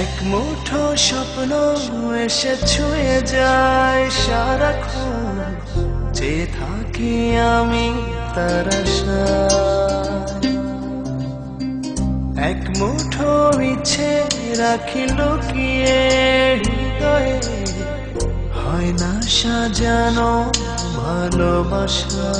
এক মুঠো স্বপ্ন এসে ছুঁয়ে যায় সারাক্ষণ। যে থাকি আমি তার এক মুঠো ইচ্ছে রাখি লুকিয়ে হৃদয়ে। হয় না সাজানো ভালোবাসা।